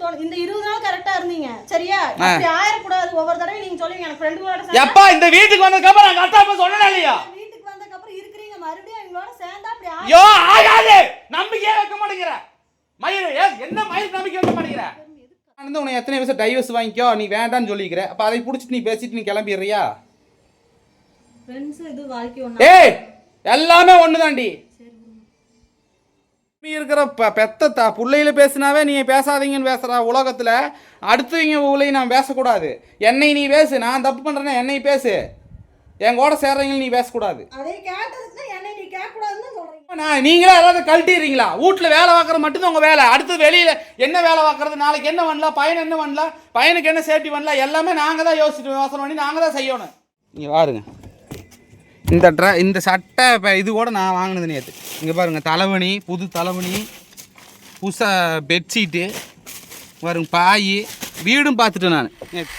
இருக்குன்னு தோணும் இந்த இருபது நாள் கரெக்டா இருந்தீங்க. சரியா? அப்படி ஆயிடக்கூடாது ஒவ்வொரு தடவையும் நீங்க சொல்லுவீங்க எனக்கு சேர்ந்தா எப்பா இந்த வீட்டுக்கு வந்ததுக்கு அப்புறம் நான் கரெக்டா சொன்னேன் இல்லையா? வீட்டுக்கு வந்ததுக்கு அப்புறம் இருக்கிறீங்க. மறுபடியும் எங்களோட சேர்ந்தா அப்படி ஆயி- ஐயோ ஆகாது! நம்பிக்கையே வைக்க மாட்டேங்கிற. மயிர் ஏ, என்ன மயிர் நம்பிக்கை வைக்க மாட்டேங்கிற? நான் வந்து உனக்கு எத்தனை வருஷம் டைவர்ஸ் வாங்கிக்கோ நீ வேண்டாம்னு சொல்லிக்கிற. அப்ப அதை பிடிச்சிட்டு நீ பேசிட்டு நீ கிளம்பிடுறியா? ஃப்ரெண்ட்ஸ் இது வாழ்க்கை ஒண்ணா. ஏய் எல்லாமே ஒண்ணுதாண்டி. நீ இருக்கிற ப- பெத்த த பிள்ளையில பேசுனாவே நீ பேசாதீங்கன்னு பேசுற உலகத்துல. அடுத்தவங்க ஊழையும் நான் பேசக்கூடாது. என்னை நீ பேசு. நான் தப்பு பண்றேன்னா என்னை பேசு. என் கூட சேர்றவங்க நீ பேசக்கூடாது. நான் நீங்களே ஏதாவது கழட்டிடுறீங்களா? வீட்டில் வேலை பார்க்குறது மட்டும்தான் உங்கள் வேலை. அடுத்து வெளியில் என்ன வேலை பார்க்குறது? நாளைக்கு என்ன பண்ணலாம்? பையன் என்ன பண்ணலாம்? பையனுக்கு என்ன சேஃப்டி பண்ணலாம்? எல்லாமே நாங்கள் தான் யோசிச்சுட்டு யோசனை பண்ணி நாங்கள் தான் செய்யணும். நீங்கள் பாருங்க இந்த ட்ர இந்த சட்டை இப்போ இது கூட நான் வாங்கினது நேற்று இங்கே பாருங்கள் தலைவணி புது தலைவணி புதுசாக பெட்ஷீட்டு பாருங்க பாய் வீடும் பார்த்துட்டேன் நான். நேற்று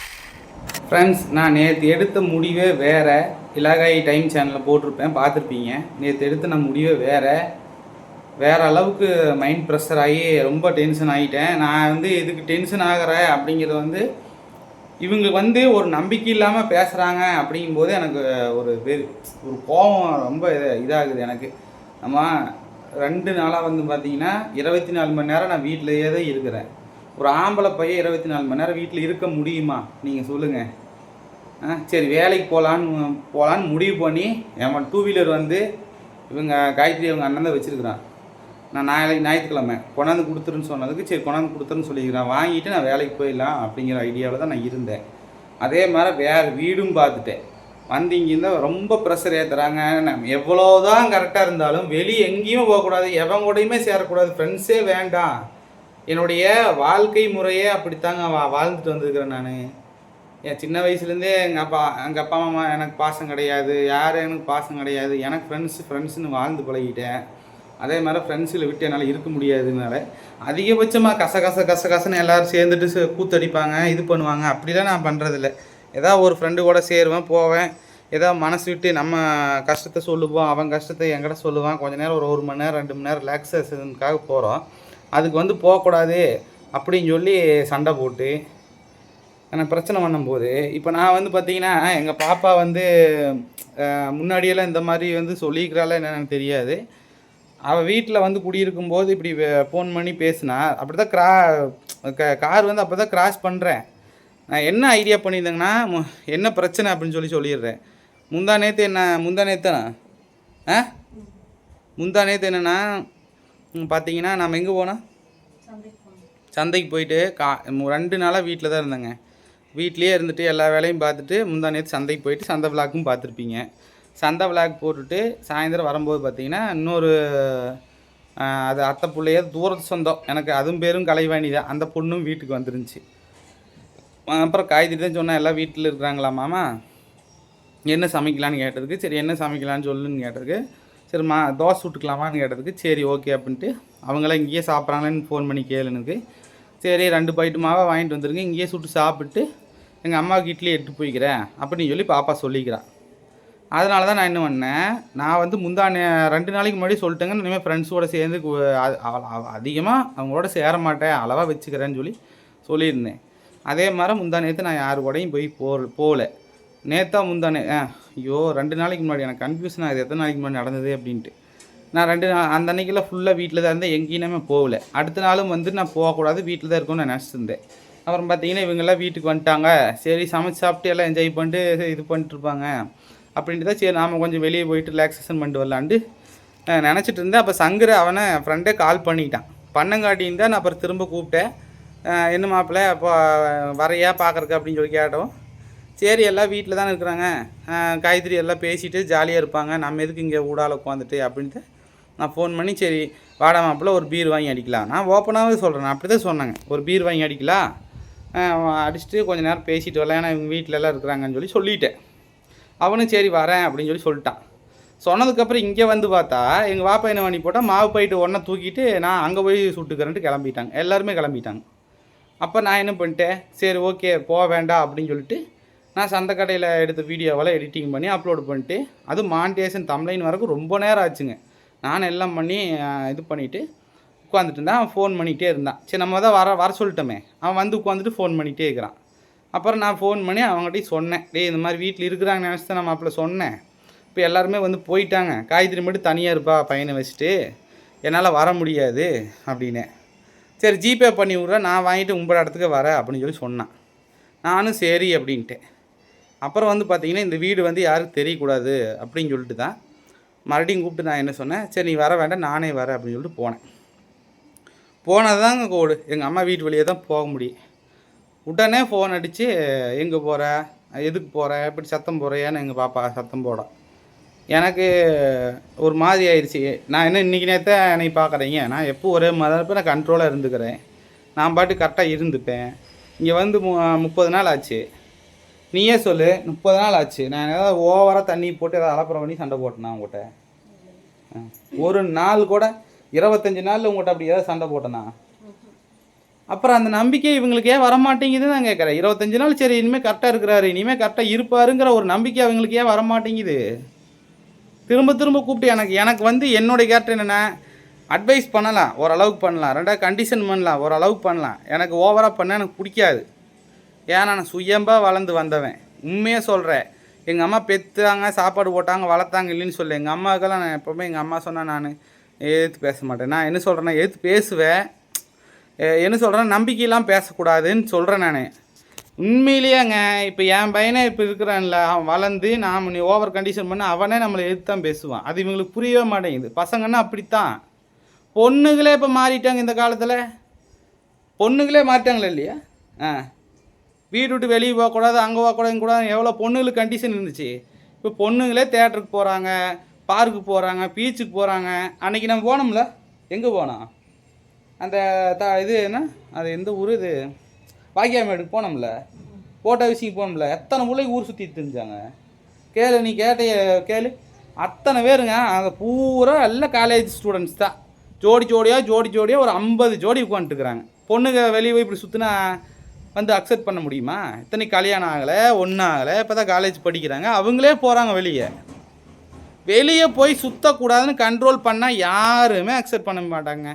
ஃப்ரெண்ட்ஸ் நான் நேற்று எடுத்த முடிவே வேறு. இலகாய் டைம் சேனலில் போட்டிருப்பேன் பார்த்துருப்பீங்க. நேற்று எடுத்த நான் முடிவே வேறு. வேறு அளவுக்கு மைண்ட் ப்ரெஷர் ஆகி ரொம்ப டென்ஷன் ஆகிட்டேன் நான் வந்து இதுக்கு டென்ஷன் ஆகிறேன் அப்படிங்கிறது வந்து இவங்க வந்து ஒரு நம்பிக்கை இல்லாமல் பேசுகிறாங்க அப்படிங்கும்போது எனக்கு ஒரு வெறு ஒரு கோபம் ரொம்ப இதாகுது எனக்கு. நம்ம ரெண்டு நாளாக வந்து பார்த்தீங்கன்னா இருபத்தி நாலு மணி நேரம் நான் வீட்டிலேயே தான் இருக்கிறேன். ஒரு ஆம்பளை பையன் இருபத்தி நாலு மணி நேரம் வீட்டில் இருக்க முடியுமா? நீங்கள் சொல்லுங்கள் ஆ சரி வேலைக்கு போகலான்னு போகலான்னு முடிவு பண்ணி என் டூ வீலர் வந்து இவங்க காயத்ரி அவங்க அண்ணன் தான் வச்சுருக்குறான். நான் நாளைக்கு ஞாயிற்றுக்கிழமை கொண்டாந்து கொடுத்துருன்னு சொன்னதுக்கு சரி கொண்டாந்து கொடுத்துருன்னு சொல்லிக்கிறேன். வாங்கிட்டு நான் வேலைக்கு போயிடலாம் அப்படிங்கிற ஐடியாவில் தான் நான் இருந்தேன். அதே மாதிரி வேறு வீடும் பார்த்துட்டேன். வந்து இங்கேருந்து ரொம்ப ப்ரெஷர் ஏற்றுறாங்க நம்ம எவ்வளோ தான் கரெக்டாக இருந்தாலும் வெளியே எங்கேயும் போகக்கூடாது. எவன் கூடயுமே சேரக்கூடாது. ஃப்ரெண்ட்ஸே வேண்டாம். என்னுடைய வாழ்க்கை முறையே அப்படித்தாங்க வா வாழ்ந்துட்டு வந்திருக்கிறேன் நான். என் சின்ன வயசுலேருந்தே எங்கள் அப்பா எங்கள் அப்பா அம்மா எனக்கு பாசம் கிடையாது. யாரும் எனக்கு பாசம் கிடையாது. எனக்கு ஃப்ரெண்ட்ஸ் ஃப்ரெண்ட்ஸ்னு வாழ்ந்து பழகிட்டேன். அதே மாதிரி ஃப்ரெண்ட்ஸில் விட்டு என்னால் இருக்க முடியாதுனால அதிகபட்சமாக கச கச கச கசன்னு எல்லோரும் சேர்ந்துட்டு கூத்தடிப்பாங்க இது பண்ணுவாங்க. அப்படிலாம் நான் பண்ணுறதில்ல ஏதாவது ஒரு ஃப்ரெண்டு கூட சேருவேன் போவேன். ஏதாவது மனசு விட்டு நம்ம கஷ்டத்தை சொல்லுவோம் அவன் கஷ்டத்தை என்கிட்ட சொல்லுவான். கொஞ்ச நேரம் ஒரு ஒரு மணி நேரம் ரெண்டு மணி நேரம் ரிலாக்ஸேஷனுக்காக போகிறோம் அதுக்கு வந்து போகக்கூடாது அப்படின்னு சொல்லி சண்டை போட்டு எனக்கு பிரச்சனை பண்ணும்போது இப்போ நான் வந்து பார்த்தீங்கன்னா எங்கள் பாப்பா வந்து முன்னாடியெல்லாம் இந்த மாதிரி வந்து சொல்லிக்கிறாளா என்னென்னு எனக்கு தெரியாது. அவள் வீட்டில் வந்து குடியிருக்கும் போது இப்படி ஃபோன் பண்ணி பேசினா அப்படி தான் கிரா க- கார் வந்து அப்போ தான் கிராஸ் பண்ணுறேன் நான் என்ன ஐடியா பண்ணியிருந்தேங்கன்னா மு- என்ன பிரச்சனை அப்படின்னு சொல்லி சொல்லிடுறேன். முந்தா நேற்று என்ன முந்தா நேற்றுனா ஆ? முந்தா நேற்று என்னென்னா பார்த்தீங்கன்னா நம்ம எங்கே போனோம்? சந்தைக்கு போகணும். சந்தைக்கு போயிட்டு கா ரெண்டு நாளாக வீட்டில் தான் இருந்தேங்க. வீட்லேயே இருந்துட்டு எல்லா வேலையும் பார்த்துட்டு முந்தா நேற்று சந்தைக்கு போயிட்டு சந்தை விழாக்கும் பார்த்துருப்பீங்க. சந்தை விளாக் போட்டுட்டு சாயந்தரம் வரும்போது பார்த்திங்கன்னா இன்னொரு அது அத்தை பிள்ளைய தூரத்து சொந்தம். எனக்கு அதுவும் பேரும் கலைவாணி தான். அந்த பொண்ணும் வீட்டுக்கு வந்துருந்துச்சு. அப்புறம் காய்கறி தான் சொன்னேன் எல்லாம் வீட்டில் இருக்கிறாங்களா மாமா? என்ன சமைக்கலான்னு கேட்டதுக்கு சரி என்ன சமைக்கலான்னு சொல்லுன்னு கேட்டதுக்கு சரி மா தோசை சுட்டுக்கலாமான்னு கேட்டதுக்கு சரி ஓகே அப்படின்ட்டு அவங்களாம் இங்கேயே சாப்பிட்றாங்களேன்னு ஃபோன் பண்ணி கேளுனுக்கு சரி ரெண்டு பைட்டு மாவை வாங்கிட்டு வந்துருங்க. இங்கேயே சுட்டு சாப்பிட்டு எங்கள் அம்மாவுக்கு இட்லி எடுத்து போய்க்கிறேன் அப்படின்னு சொல்லி பாப்பா சொல்லிக்கிறான் அதனால தான் நான் என்ன பண்ணேன்? நான் வந்து முந்தானே ரெண்டு நாளைக்கு முன்னாடி சொல்லிட்டேங்க. இனிமேல் ஃப்ரெண்ட்ஸோட சேர்ந்து அதிகமாக அவங்களோட சேர மாட்டேன். அளவாக வச்சுக்கிறேன்னு சொல்லி சொல்லியிருந்தேன். அதே மாதிரி முந்தா நேற்று நான் யார் கூடயும் போய் போ போகல. நேத்தா முந்தானே ஆ ஐயோ ரெண்டு நாளைக்கு முன்னாடி எனக்கு கன்ஃபியூஷன் ஆகுது. எத்தனை நாளைக்கு முன்னாடி நடந்தது அப்படின்ட்டு. நான் ரெண்டு நாள் அந்த அன்னைக்கெல்லாம் ஃபுல்லாக வீட்டில் தான் இருந்தேன். எங்கேயுமே போகல. அடுத்த நாளும் வந்து நான் போகக்கூடாது. வீட்டில் தான் இருக்கும்னு நான் நினச்சிருந்தேன் அப்புறம் பார்த்தீங்கன்னா இவங்கெல்லாம் வீட்டுக்கு வந்துட்டாங்க. சரி சமைச்சு சாப்பிட்டு எல்லாம் என்ஜாய் பண்ணிட்டு இது பண்ணிட்டு இருப்பாங்க. அப்படின்ட்டு தான் சரி நாம் கொஞ்சம் வெளியே போயிட்டு ரிலாக்ஸேஷன் பண்ணிட்டு வரலான்ட்டு நினச்சிட்டு இருந்தேன். அப்போ சங்கர் அவனை ஃப்ரெண்டே கால் பண்ணிட்டான். பண்ணங்காட்டின்னு தான் நான் அப்புறம் திரும்ப கூப்பிட்டேன். என்ன மாப்பிள்ள அப்போ வரையா பார்க்குறக்கு அப்படின்னு சொல்லி கேட்டோம். சரி எல்லாம் வீட்டில் தானே இருக்கிறாங்க. காய்கறி எல்லாம் பேசிட்டு ஜாலியாக இருப்பாங்க. நம்ம எதுக்கு இங்கே ஊடால உட்காந்துட்டு அப்படின்ட்டு நான் ஃபோன் பண்ணி சரி வாடா மாப்பிள்ள ஒரு பீர் வாங்கி அடிக்கலாம். நான் ஓப்பனாகவே சொல்கிறேன் அப்படி தான் சொன்னாங்க. ஒரு பீர் வாங்கி அடிக்கலாம். அடிச்சுட்டு கொஞ்ச நேரம் பேசிட்டு வரலாம். ஏன்னா இவங்க வீட்டிலலாம் இருக்கிறாங்கன்னு சொல்லி சொல்லிட்டேன். அவனும் சரி வரேன் அப்படின்னு சொல்லி சொல்லிட்டான். சொன்னதுக்கப்புறம் இங்கே வந்து பார்த்தா எங்கள் வாப்பா என்ன பண்ணி போட்டால் மாவு போயிட்டு ஒன்றை தூக்கிட்டு நான் அங்கே போய் சுட்டுக்கிறேன்ட்டு கிளம்பிட்டாங்க. எல்லாருமே கிளம்பிட்டாங்க. அப்போ நான் என்ன பண்ணிட்டேன்? சரி ஓகே போக வேண்டாம் அப்படின்னு சொல்லிட்டு நான் சந்தை கடையில் எடுத்த வீடியோவெல்லாம் எடிட்டிங் பண்ணி அப்லோட் பண்ணிட்டு அது மானிட்டேஷன் தம்ப்ளைன் வரக்கு ரொம்ப நேரம் ஆச்சுங்க. நான் எல்லாம் பண்ணி இது பண்ணிவிட்டு உட்காந்துட்டு இருந்தான். அவன் ஃபோன் பண்ணிகிட்டே இருந்தான். சரி நம்ம தான் வர வர சொல்லிட்டோமே. அவன் வந்து உட்காந்துட்டு ஃபோன் பண்ணிகிட்டே இருக்கிறான். அப்புறம் நான் ஃபோன் பண்ணி அவங்ககிட்டயும் சொன்னேன். டேய் இந்த மாதிரி வீட்டில் இருக்கிறாங்க நினச்சி தான் நம்ம அப்பள சொன்னேன். இப்போ எல்லாருமே வந்து போயிட்டாங்க. காயத்ரி மட்டும் தனியாக இருப்பா பையனை வச்சுட்டு. என்னால் வர முடியாது அப்படின்னு சரி ஜிபே பண்ணி விட்றேன் நான் வாங்கிட்டு உங்களோட இடத்துக்கு வரேன் அப்படின்னு சொல்லி சொன்னான். நானும் சரி அப்படின்ட்டேன். அப்புறம் வந்து பார்த்தீங்கன்னா இந்த வீடு வந்து யாருக்கும் தெரியக்கூடாது அப்படின்னு சொல்லிட்டு தான் மறுபடியும் கூப்பிட்டு நான் என்ன சொன்னேன். சரி நீ வர வேண்டாம் நானே வரேன் அப்படின்னு சொல்லிட்டு போனேன். போனது கோடு. எங்கள் அம்மா வீட்டு வழியே தான் போக முடியும். உடனே ஃபோன் அடித்து எங்கே போகிற எதுக்கு போகிற எப்படி சத்தம் போகிறையான்னு எங்கள் பாப்பா சத்தம் போட எனக்கு ஒரு மாதிரி ஆயிடுச்சு. நான் என்ன இன்றைக்கி நேரத்தை என்னை பார்க்குறீங்க நான் எப்போ ஒரே மாதிரி இருப்பேன். நான் கண்ட்ரோலாக இருந்துக்கிறேன். நான் பாட்டு கரெக்டாக இருந்துப்பேன். இங்கே வந்து மு முப்பது நாள் ஆச்சு. நீயே சொல்லு முப்பது நாள் ஆச்சு. நான் ஏதாவது ஓவராக தண்ணி போட்டு ஏதாவது அலப்புறம் பண்ணி சண்டை போட்டேனா உங்கள்கிட்ட ஒரு நாள் கூட இருபத்தஞ்சி நாளில் உங்கள்கிட்ட அப்படி ஏதாவது சண்டை போட்டேனா? அப்புறம் அந்த நம்பிக்கை இவங்களுக்கு ஏன் வரமாட்டேங்குதுன்னு நான் கேட்குறேன். இருபத்தஞ்சு நாள் சரி இனிமேல் கரெக்டாக இருக்கிறாரு இனிமேல் கரெக்டாக இருப்பாருங்கிற ஒரு நம்பிக்கை அவங்களுக்கு ஏன் வரமாட்டேங்குது? திரும்ப திரும்ப கூப்பிட்டு எனக்கு எனக்கு வந்து என்னுடைய கேரக்டர் என்னென்னா அட்வைஸ் பண்ணலாம் ஓரளவுக்கு பண்ணலாம். ரெண்டாவது கண்டிஷன் பண்ணலாம் ஓரளவுக்கு பண்ணலாம். எனக்கு ஓவராக பண்ண எனக்கு பிடிக்காது. ஏன்னா நான் சுயம்பாக வளர்ந்து வந்தவன். உண்மையாக சொல்கிறேன் எங்கள் அம்மா பெற்றாங்க சாப்பாடு போட்டாங்க வளர்த்தாங்க இல்லைன்னு சொல்லு. எங்கள் அம்மாவுக்கெல்லாம் நான் எப்போவுமே எங்கள் அம்மா சொன்னால் நான் எதிர்த்து பேச மாட்டேன். நான் என்ன சொல்கிறேன்னா எதிர்த்து பேசுவேன். என்ன சொல்கிறேன் நம்பிக்கையெல்லாம் பேசக்கூடாதுன்னு சொல்கிறேன் நான். உண்மையிலேயேங்க இப்போ என் பையனே இப்போ இருக்கிறான்ல அவன் வளர்ந்து நாம் நீ ஓவர் கண்டிஷன் பண்ண அவனே நம்மளை எதிர்த்து தான் பேசுவான். அது இவங்களுக்கு புரியவே மாட்டேங்குது. பசங்கன்னா அப்படித்தான். பொண்ணுங்களே இப்போ மாறிட்டாங்க இந்த காலத்தில். பொண்ணுங்களே மாறிட்டாங்களே இல்லையா? ஆ. வீடு விட்டு வெளியே போகக்கூடாது அங்கே போகக்கூடாது கூடாது எவ்வளோ பொண்ணுங்களுக்கு கண்டிஷன் இருந்துச்சு. இப்போ பொண்ணுங்களே தேட்டருக்கு போகிறாங்க பார்க்கு போகிறாங்க பீச்சுக்கு போகிறாங்க அன்னைக்கு நம்ம போனோம்ல? எங்கே போனோம்? அந்த த இது என்ன? அது எந்த ஊர் இது? வாக்கியாமேடுக்கு போனோம்ல. போட்டோ விஷயம் போனோம்ல. எத்தனை பிள்ளைக்கு ஊர் சுற்றி தெரிஞ்சாங்க கேளு நீ கேட்ட கேளு. அத்தனை பேருங்க அந்த பூரா எல்லாம் காலேஜ் ஸ்டூடெண்ட்ஸ் தான். ஜோடி ஜோடியாக ஜோடி ஜோடியாக ஒரு ஐம்பது ஜோடி உட்காந்துட்டுருக்குறாங்க. பொண்ணுங்க வெளியே போய் இப்படி சுற்றினா வந்து அக்செப்ட் பண்ண முடியுமா? இத்தனை கல்யாணம் ஆகலை ஒன்றும் ஆகலை இப்போ தான் காலேஜ் படிக்கிறாங்க. அவங்களே போகிறாங்க வெளியே. வெளியே போய் சுற்றக்கூடாதுன்னு கண்ட்ரோல் பண்ணால் யாருமே அக்செப்ட் பண்ண மாட்டாங்க.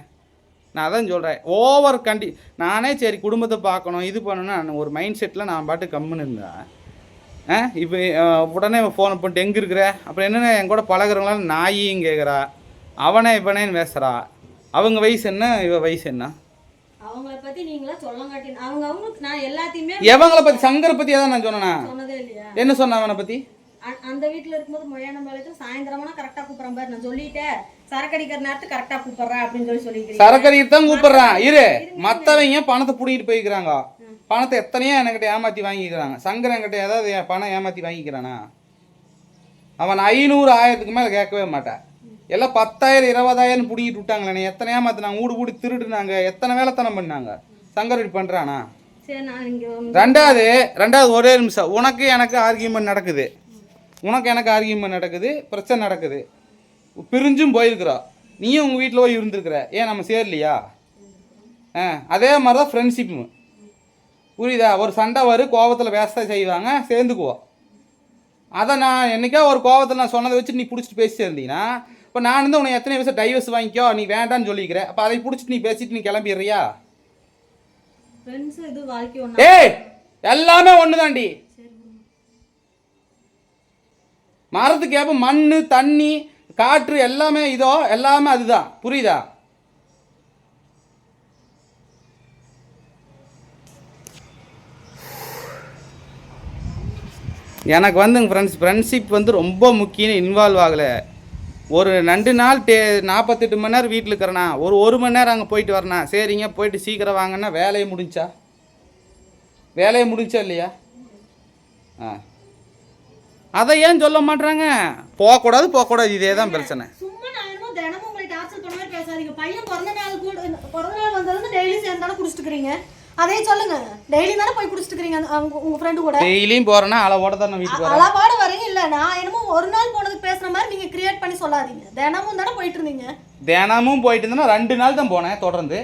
நான் அதான் சொல்கிறேன் ஓவர் கண்டி நானே சரி குடும்பத்தை பார்க்கணும் இது பண்ணணும் ஒரு மைண்ட் செட்டில் நான் பாட்டு கம்முன்னு இருந்தேன். ஆ இப்போ உடனே ஃபோனை பண்ணிட்டு எங்கே இருக்கிற? அப்புறம் என்னென்ன என் கூட பழகுறவங்களாம் நாயின்னு கேட்குறா அவனே இவனேன்னு பேசுகிறா அவங்க வயசு என்ன இவ வயசு என்ன? அவங்கள பத்தி நீங்களா சொல்லங்காட்டி அவங்க அவங்களுக்கு நான் எல்லாத்தையுமே எவங்கள பற்றி சங்கரை பற்றி எதாவது நான் சொன்னேனா? என்ன சொன்ன அவனை பற்றி அ- அந்த வீட்ல இருக்கும்போது மொழியான பாளையத்துல சாயந்தரமான கரெக்டா கூப்பிடுறேன் பாரு. நான் சொல்லிட்டேன். சரக்கு அடிக்கிற நேரத்துக்கு கரெக்டா கூப்பிடுறேன் அப்படின்னு சொல்லி சொல்லிக்கிறீங்க சரக்கடிக்கு தான் கூப்பிடுறான். இரு. மற்றவங்க பணத்தை பிடிக்கிட்டு போய்க்கிறாங்க. பணத்தை எத்தனையோ என்கிட்ட ஏமாற்றி வாங்கிக்கிறாங்க. சங்கர் என்கிட்ட ஏதாவது பணம் ஏமாற்றி வாங்கிக்கிறானா? அவன் ஐநூறு ஆயிரத்துக்கு மேலே கேட்கவே மாட்டான். எல்லாம் பத்தாயிரம் இருபதாயிரம் பிடிக்கிட்டு விட்டாங்களே எத்தனை ஏமாத்தினாங்க? ஊடு கூடி திருடுனாங்க. எத்தனை வேலைத்தனம் பண்ணாங்க? சங்கர் இப்படி பண்ணுறானா ரெண்டாவது ரெண்டாவது ஒரே நிமிஷம். உனக்கு எனக்கு ஆர்கியூமெண்ட் நடக்குது. உனக்கு எனக்கு ஆர்கியூமெண்ட் நடக்குது பிரச்சனை நடக்குது. பிரிஞ்சும் போயிருக்கிறோம் நீயும் உங்கள் வீட்டில் போய் இருந்திருக்கிற. ஏன் நம்ம சேரலையா? ஆ அதே மாதிரி தான் ஃப்ரெண்ட்ஷிப்பு புரியுதா? ஒரு சண்டை வரும் கோவத்தில் பேச செய்வாங்க சேர்ந்துக்குவோம் அதை நான் என்னைக்கோ ஒரு கோவத்தில் நான் சொன்னதை வச்சு நீ பிடிச்சிட்டு பேசிட்டு இருந்தீங்கன்னா இப்போ நான் வந்து உனக்கு எத்தனை வருஷம் டைவர்ஸ் வாங்கிக்கோ நீ வேண்டான்னு சொல்லிக்கிற. அப்போ அதை பிடிச்சிட்டு நீ பேசிட்டு நீ கிளம்பிடுறியா? ஏய் எல்லாமே ஒண்ணுதாண்டி மரத்துக்கு ஏப்ப மண் தண்ணி காற்று எல்லாமே இதோ எல்லாமே அதுதான். புரியுதா? எனக்கு வந்துங்க ஃப்ரெண்ட்ஸ் ஃப்ரெண்ட்ஷிப் வந்து ரொம்ப முக்கியம் இன்வால்வ் ஆகலை. ஒரு ரெண்டு நாள் டே நாற்பத்தெட்டு மணி நேரம் வீட்டில் இருக்கிறேண்ணா ஒரு ஒரு மணி நேரம் அங்கே போயிட்டு வரேண்ணா சரிங்க போயிட்டு சீக்கிரம் வாங்கன்னா வேலையை முடிஞ்சா? வேலையை முடிஞ்சா இல்லையா? ஆ. அதை ஏன் சொல்ல மாட்றாங்க? போகக்கூடாது போகக்கூடாது. இதே தான் பிரச்சனை. சும்மா நான் என்னமோ தினமும் உங்களை டார்ச்சர் பண்ண மாதிரி பேசாதீங்க. பையன் பிறந்த நாள் கூட பிறந்த நாள் வந்ததுல டெய்லி சேர்ந்தாலும் குடிச்சிட்டு இருக்கிறீங்க அதே சொல்லுங்க. டெய்லி தானே போய் குடிச்சிட்டு இருக்கிறீங்க அந்த- அவங்க உங்க ஃப்ரெண்டு கூட? டெய்லியும் போகிறேன்னா அளவோட தான் நான் வீட்டுக்கு வரேன் அளவாட வரீங்க. இல்ல நான் என்னமோ ஒரு நாள் போனதுக்கு பேசுற மாதிரி நீங்க கிரியேட் பண்ணி சொல்லாதீங்க. தினமும் தானே போயிட்டு இருந்தீங்க. தினமும் போயிட்டு இருந்தேன்னா ரெண்டு நாள் தான் போனேன் தொடர்ந்து.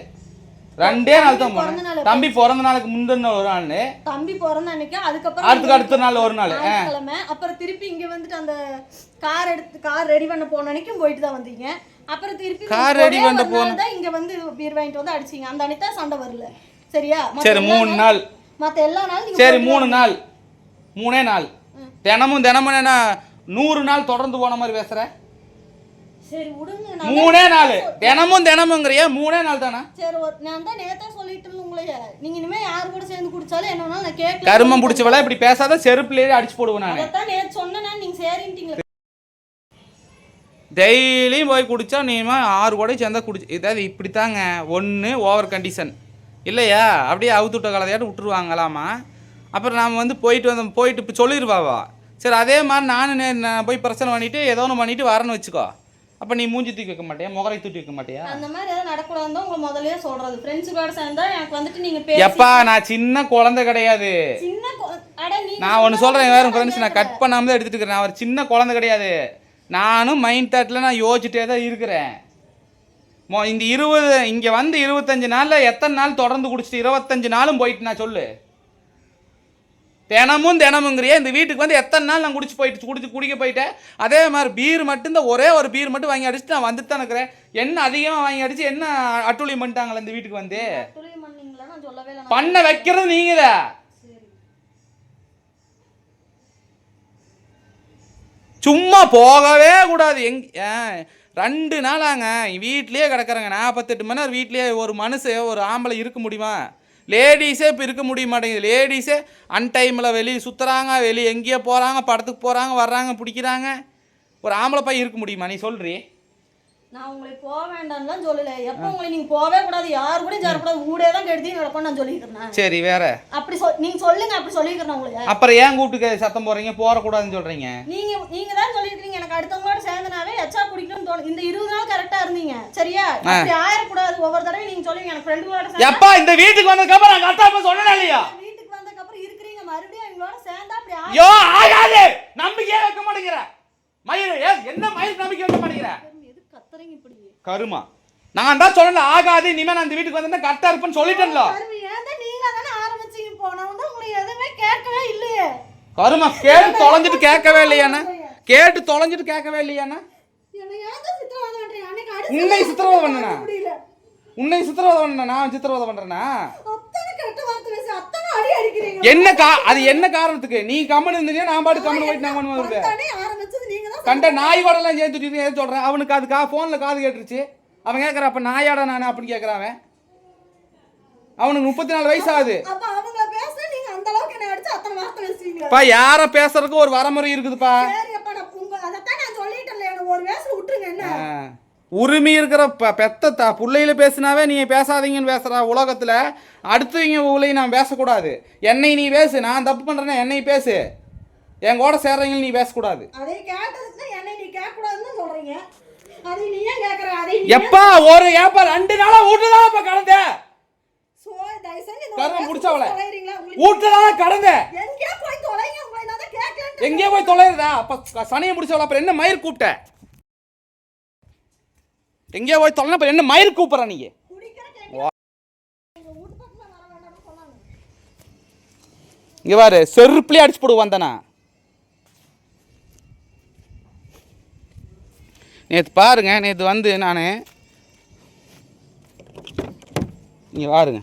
ரெண்டே நாள் தான் போனேன். நாள் தம்பி பிறந்த நாளுக்கு முந்தின ஒரு நாள். தம்பி பிறந்த அன்னைக்கு அதுக்கப்புறம் அடுத்துக்கு அடுத்த நாள் ஒரு நாள். ஞாயிற்றுக்கிழமை அப்புறம் திருப்பி இங்க வந்துட்டு அந்த கார் எடுத்து கார் ரெடி பண்ண போன அன்னைக்கும் போயிட்டு தான் வந்தீங்க. அப்புறம் திருப்பி கார் ஒரு நாள் தான் இங்க வந்து பீர் வாங்கிட்டு வந்து அடிச்சீங்க. அந்த அன்னைக்கு தான் சண்டை வரல. சரியா? சரி மூணு நாள் மத்த எல்லா நாளும் நீங்க சரி மூணு நாள். மூணே நாள். தினமும் தினமும் என்ன நூறு நாள் தொடர்ந்து போன மாதிரி பேசுற? சரி விடுங்க. நான் மூணே நாள். தினமும் தினமுங்கிறிய. மூணே நாள் தானே? சரி ஒரு நான் தான் நேத்தே சொல்லிட்டு உங்களைய. நீங்க இனிமே யாரு கூட சேர்ந்து குடிச்சாலும் என்ன வேணாலும் நான் கேட்கல கருமம் பிடிச்சவள இப்படி பேசாத செருப்புலேயே அடிச்சு போடுவேன் நான். நேத்து சொன்னேன்னா நீங்க சரின்ட்டீங்களே. டெய்லியும் போய் குடிச்சா நீமா ஆறு கூட சேர்ந்தா குடிச்சு இதாவது இப்படித்தாங்க. ஒன்று ஓவர் கண்டிஷன் இல்லையா? அப்படியே அவுத்து விட்ட கலதையாட்டு விட்டுருவாங்களாமா? அப்புறம் நாம் வந்து போயிட்டு வந்த போயிட்டு இப்போ சொல்லிடுவாவா சரி அதே மாதிரி நானும் போய் பிரச்சனை பண்ணிட்டு ஏதோ ஒன்று பண்ணிட்டு வரேன்னு வச்சுக்கோ. அப்போ நீ மூஞ்சி தூக்கி வைக்க மாட்டியா? முகரை தூக்கி வைக்க மாட்டியா? அந்த மாதிரி ஏதாவது நடக்கூடாதுன்னு தான் உங்களை முதல்லயே சொல்றது. ஃப்ரெண்ட்ஸுக்கோட சேர்ந்தா எனக்கு வந்துட்டு நீங்க பேசி எப்பா நான் சின்ன குழந்தை கிடையாது. சின்ன கொ- அட நீ நான் ஒன்று சொல்கிறேன் வேறு ஃப்ரெண்ட்ஸ் நான் கட் பண்ணாமல் தான் எடுத்துட்டு இருக்கிறேன். நான் ஒரு சின்ன குழந்தை கிடையாது. நானும் மைண்ட் தாட்டில் நான் யோசிச்சுட்டே தான் இருக்கிறேன். மொ இந்த இருபது இங்கே வந்து இருபத்தஞ்சு நாளில் எத்தனை நாள் தொடர்ந்து குடிச்சிட்டு இருபத்தஞ்சு நாளும் போயிட்டு நான் சொல்லு. தினமும் தினமுங்கிறியே இந்த வீட்டுக்கு வந்து எத்தனை நாள் நான் குடிச்சு போயிட்டு குடிச்சு குடிக்க போயிட்டேன்? அதே மாதிரி பீர் மட்டும்தான் ஒரே ஒரு பீர் மட்டும் வாங்கி அடிச்சுட்டு நான் வந்துட்டு தான் இருக்கிறேன். என்ன அதிகமாக வாங்கி அடிச்சு என்ன அட்டுழியம் பண்ணிட்டாங்களே இந்த வீட்டுக்கு வந்து? பண்ண வைக்கிறது நீங்க சும்மா போகவே கூடாது. எங் ரெண்டு நாளாங்க வீட்லயே கிடக்குறேங்க. நாற்பத்தெட்டு மணி நேரம் வீட்லயே ஒரு மனுஷன் ஒரு ஆம்பளை இருக்க முடியுமா? லேடிஸே இப்போ இருக்க முடிய மாட்டேங்குது. லேடிஸே அன்டைமில் வெளியே சுற்றுறாங்க வெளியே எங்கேயோ போகிறாங்க படத்துக்கு போகிறாங்க வர்றாங்க பிடிக்கிறாங்க. ஒரு ஆம்பளை பையன் இருக்க முடியுமா? நீ சொல்றீ? நான் உங்களை போக வேண்டாம்லாம் சொல்லல. எப்போ உங்களை நீங்க போகவே கூடாது யாரு கூட சேரக்கூடாது ஊடே தான் கெடுத்தி நடக்கும் நான் சொல்லிக்கிறேன் சரி வேற. அப்படி நீங்க சொல்லுங்க அப்படி சொல்லிக்கிறேன் உங்களை. அப்புறம் ஏன் கூப்பிட்டு சத்தம் போடுறீங்க? போறக்கூடாதுன்னு சொல்றீங்க. நீங்க நீங்க தான் சொல்லிருக்கீங்க எனக்கு அடுத்தவங்களோட சேர்ந்தனாவே எச்சா குடிக்கணும்னு தோணும். இந்த இருபது நாள் கரெக்டா இருந்தீங்க சரியா? அப்படி ஆயிடக்கூடாது ஒவ்வொரு தடவை நீங்க சொல்லுவீங்க எனக்கு சேர்ந்து எப்பா இந்த வீட்டுக்கு வந்ததுக்கு அப்புறம் நான் கரெக்டா இப்ப சொன்னேனா இல்லையா? வீட்டுக்கு வந்ததுக்கு அப்புறம் இருக்கிறீங்க மறுபடியும் எங்களோட சேர்ந்தா அப்படி ஐயோ ஆகாது! நம்பிக்கையே வைக்க மாட்டேங்கிற. மயிர் என்ன மயிர் நம்பிக்கை வைக்க மாட்டேங்கிற? கருமா. நான் தான் சொன்னேன் ஆகாது இனிமே நான் இந்த வீட்டுக்கு வந்தா கரெக்டா இருப்பேன்னு சொல்லிட்டேன்ல. கருமா கேட்டு தொலைஞ்சிட்டு கேட்கவே இல்லையாண்ணா? கேட்டு தொலைஞ்சிட்டு கேட்கவே இல்லையாண்ணா? உன்னை சித்திரவதை பண்ணனா? உன்னை சித்திரவதை பண்ண நான் சித்திரவதை பண்றேனா? என்ன கா அது என்ன காரணத்துக்கு? நீ கம்மன் இருந்தீங்க நான் பாட்டு கம்மன் போயிட்டு நான் கொண்டு வருவேன் வந்தானே ஆரம்பிச்சது நீங்க தான் கண்ட நாய் கூடலாம் சேர்த்துட்டு எது சொல்கிறேன் அவனுக்கு அது கா ஃபோனில் காது கேட்டுருச்சு. அவன் கேட்குறான் அப்போ நாயாடா நான்? அப்படின்னு கேட்குறான் அவன். அவனுக்கு முப்பத்தி நாலு வயசு ஆகுது. பா யாரை பேசுறதுக்கு ஒரு வரமுறை இருக்குதுப்பா. உரிமை இருக்கிற பெத்த த பிள்ளையில பேசினாவே நீ பேசாதீங்கன்னு பேசுற உலகத்தில். அடுத்தவங்க ஊழையும் நான் பேசக்கூடாது. என்னை நீ பேசு. நான் தப்பு பண்ணுறேன்னா என்னை பேசு. என் கூட சேர்றவங்க நீ பேசக்கூடாது. எப்பா ஒரு ஏப்பா ரெண்டு நாளா வீட்டுல இப்ப கடந்த? சோ தயவு செஞ்சு இந்த கருமம் ஒரு பிடிச்சவள. பேச தொலைறீங்களா? உங்களுக்கு வீட்டுல தான் கடந்த? எங்கேயோ போய் தான் தொலைறதா? அப்ப சனியை முடிச்சவள அப்புறம் என்ன மயிர் கூப்பிட்ட? எங்கேயோ போய் தொலைன அப்புறம் என்ன மயிர் கூப்பிடுற நீ? குடிக்கிற கேட்க உங்க வீட்டு பக்கத்துல வர வேண்டாம்னு சொன்னாங்க. இங்க பாரு செருப்புலயே அடிச்சு போடு வந்தனா. நேற்று பாருங்கள் நேற்று வந்து நான் இங்கே பாருங்க.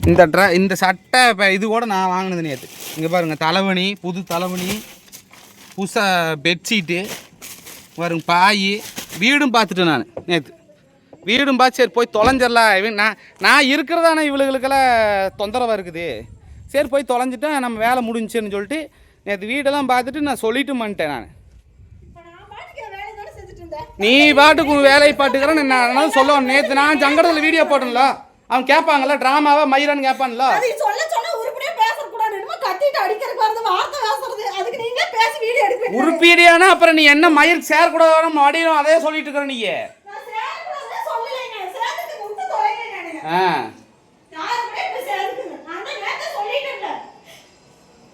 இந்த ட்ர இந்த சட்டை இப்போ இது கூட நான் வாங்கினது நேற்று இங்கே பாருங்கள் தலைவணி புது தலைவணி புதுசாக பெட்ஷீட்டு பாருங்க பாய் வீடும் பார்த்துட்டேன் நான் நேற்று வீடும் பார்த்து சரி போய் தொலைஞ்சிடலாம். இவன் நான் நான் இருக்கிறதானே இவளுகளுக்கெல்லாம் தொந்தரவாக இருக்குது? சரி போய் தொலைஞ்சிட்டேன் நம்ம வேலை முடிஞ்சுன்னு சொல்லிட்டு நேற்று வீடெல்லாம் பார்த்துட்டு நான் சொல்லிட்டு வந்துட்டேன் நான் இப்ப நான் பாட்டுக்கு என் வேலையை தானே செஞ்சுட்டு இருந்தேன் நீ பாட்டுக்கு உன் வேலையை பாட்டுக்கிறேன்னு நான் அதனால சொல்லுவேன்? நேற்று நான் சங்கடத்தில் வீடியோ போட்டேன்ல. அவன் கேட்பாங்கல்ல ட்ராமாவா மயிரான்னு கேட்பான்ல. உருப்பீடியானா அப்புறம் நீ என்ன மயிர் சேரக்கூடாது மடியும் அதே சொல்லிட்டு இருக்கிற நீ ஆ யாரு கூட இப்ப சேர்ந்துக்குங்க நான் தான் நேத்தே சொல்லிட்டேன்ல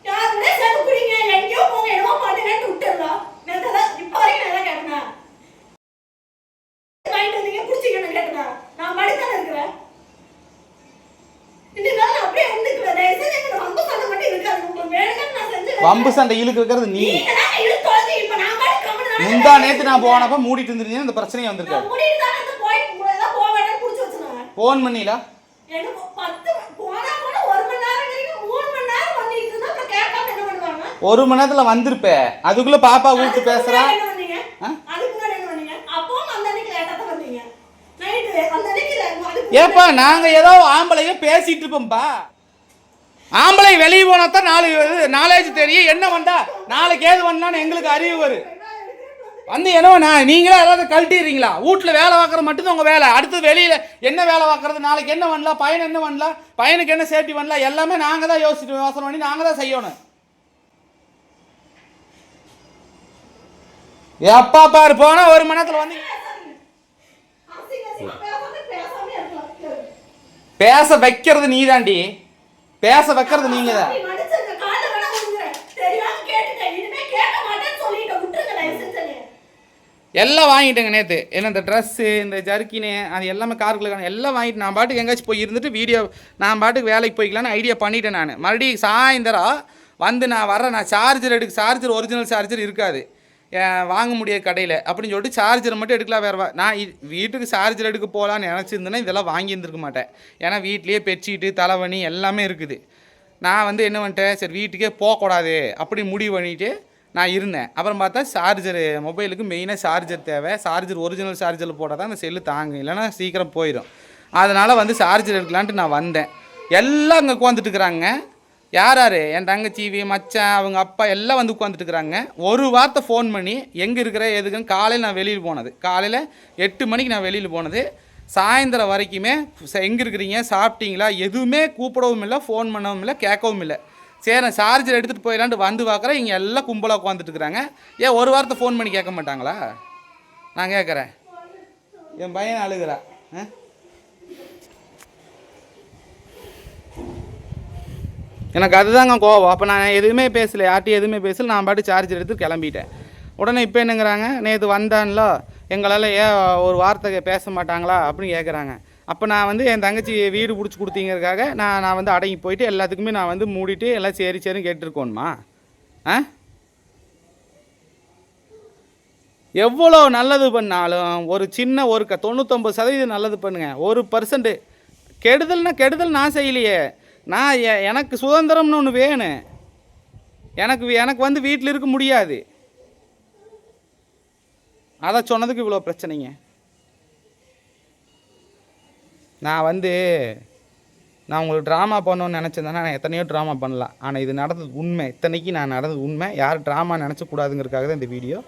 யாரு கூட சேர்ந்துக்குறீங்க எங்கேயோ போங்க என்னமோ பண்ணுங்கன்னு விட்டுடலாம் நேத்து தான் இப்ப வரைக்கும் நான் தான் கேட்டேன் வாங்கிட்டு வந்தீங்க குடிச்சிங்கன்னு கேட்டேன் நான் மடித்தானே இருக்கிறேன் இன்னும் நான் அப்படியே இருந்துக்குவேன் தயவு செஞ்சு எனக்கு ரொம்ப சண்டை மட்டும் இருக்காது உங்களுக்கு வேணுங்கன்னு நான் செஞ்சு வம்பு சண்டை இழுக்கு இருக்கிறது நீ நீங்க தான் இழுத்து தொலைஞ்சு இப்ப நான் பாட்டு கம்முனு தானே முந்தா நேத்து நான் போனப்ப மூடிட்டு இருந்திருந்தீங்கன்னா இந்த பிரச்சனையே வந்திருக்காது. பண்ணிலா? போனா கூட ஒரு மணி நேரத்துல வந்திருப்ப. அதுக்குள்ள பாப்பா கூப்பிட்டு பேசுறா. ஏப்பா நாங்க ஏதோ ஆம்பளைங்க பேசிட்டு இருப்போம்ப்பா ஆம்பளை வெளியே போனா தான் நாலு நாலேஜ் தெரியும். என்ன வந்தா? நாளைக்கு ஏது வந்தான்னு எங்களுக்கு அறிவு வரும் வந்து என்னவோ நான் நீங்களே ஏதாவது கழட்டிடுறீங்களா? வீட்டில் வேலை பார்க்குறது மட்டும்தான் உங்கள் வேலை. அடுத்தது வெளியில் என்ன வேலை பார்க்குறது? நாளைக்கு என்ன பண்ணலாம் பையன் என்ன பண்ணலாம் பையனுக்கு என்ன சேஃப்டி பண்ணலாம்? எல்லாமே நாங்கள் தான் யோசிச்சு யோசனை பண்ணி நாங்கள் தான் செய்யணும். எப்பா பாரு போனால் ஒரு மணி நேரத்தில் வந்து பேச வைக்கிறது நீதாண்டி. பேச வைக்கிறது நீங்கள் தான். எல்லாம் வாங்கிட்டேங்க நேற்று என்ன இந்த ட்ரெஸ்ஸு இந்த ஜர்க்கினு அது எல்லாமே காருக்குள்ள எல்லாம் வாங்கிட்டு நான் பாட்டுக்கு எங்கேயாச்சும் போய் இருந்துட்டு வீடியோ நான் பாட்டுக்கு வேலைக்கு போய்க்கலான்னு ஐடியா பண்ணிட்டேன் நான். மறுபடியும் சாயந்தரம் வந்து நான் வரேன் நான் சார்ஜர் எடுக்க சார்ஜர் ஒரிஜினல் சார்ஜர் இருக்காது. வாங்க முடியாது கடையில். அப்படின்னு சொல்லிட்டு சார்ஜர் மட்டும் எடுக்கலாம் வேறு நான் வீட்டுக்கு சார்ஜர் எடுக்க போகலான்னு நினச்சிருந்தேன்னா இதெல்லாம் வாங்கியிருந்துருக்க மாட்டேன். ஏன்னா வீட்லேயே பெட்ஷீட்டு தலைவணி எல்லாமே இருக்குது. நான் வந்து என்ன பண்ணிட்டேன்? சரி வீட்டுக்கே போகக்கூடாது அப்படி முடிவு பண்ணிவிட்டு நான் இருந்தேன். அப்புறம் பார்த்தா சார்ஜர் மொபைலுக்கு மெயினாக சார்ஜர் தேவை. சார்ஜர் ஒரிஜினல் சார்ஜரில் போட்டால் தான் அந்த செல்லு தாங்கும். இல்லைன்னா சீக்கிரம் போயிடும் அதனால் வந்து சார்ஜர் எடுக்கலான்ட்டு நான் வந்தேன். எல்லாம் அங்கே உட்காந்துட்டு இருக்கிறாங்க. யார் யார் என் தங்கச்சி மச்சான் அவங்க அப்பா எல்லாம் வந்து உட்காந்துட்டு இருக்கிறாங்க ஒரு வார்த்தை ஃபோன் பண்ணி எங்கே இருக்கிற எதுக்குன்னு? காலையில் நான் வெளியில் போனது. காலையில் எட்டு மணிக்கு நான் வெளியில் போனது. சாயந்தரம் வரைக்குமே எங்கே இருக்கிறீங்க? சாப்பிட்டீங்களா? எதுவுமே கூப்பிடவும் இல்லை ஃபோன் பண்ணவும் இல்லை கேட்கவும் இல்லை. சரி நான் சார்ஜர் எடுத்துகிட்டு போயிடலான்ட்டு வந்து பார்க்குறேன். இங்கே எல்லாம் கும்பலாக உட்காந்துட்டு இருக்கிறாங்க ஏன் ஒரு வாரத்தை ஃபோன் பண்ணி கேட்க மாட்டாங்களா? நான் கேட்குறேன். என் பையன் அழுகிறா. ஆ? எனக்கு அதுதாங்க கோவம். அப்போ நான் எதுவுமே பேசல யார்ட்டையும் எதுவுமே பேசல நான் பாட்டு சார்ஜர் எடுத்து கிளம்பிட்டேன். உடனே இப்போ என்னங்கிறாங்க? நேற்று வந்தான்ல எங்களால் ஏன் ஒரு வார்த்தை பேச மாட்டாங்களா? அப்படின்னு கேட்குறாங்க அப்போ நான் வந்து என் தங்கச்சி வீடு பிடிச்சி கொடுத்தீங்கிறதுக்காக நான் நான் வந்து அடங்கி போயிட்டு எல்லாத்துக்குமே நான் வந்து மூடிட்டு எல்லாம் சரி சரின்னு கேட்டிருக்கோணுமா? ஆ? எவ்வளோ நல்லது பண்ணாலும் ஒரு சின்ன ஒரு க தொண்ணூத்தொம்பது சதவீதம் நல்லது பண்ணுங்க. ஒரு பர்சன்ட்டு கெடுதல்னா கெடுதல் நான் செய்யலையே. நான் எ- எனக்கு சுதந்திரம்னு ஒன்று வேணும் எனக்கு எனக்கு வந்து வீட்டில் இருக்க முடியாது. அதை சொன்னதுக்கு இவ்வளோ பிரச்சனைங்க. நான் வந்து நான் உங்களுக்கு ட்ராமா பண்ணணும்னு நினச்சிருந்தேன்னா நான் எத்தனையோ ட்ராமா பண்ணலாம். ஆனால் இது நடந்தது உண்மை. இத்தனைக்கு நான் நடந்தது உண்மை. யார் ட்ராமா நினச்சக்கூடாதுங்கிறதுக்காக தான் இந்த வீடியோ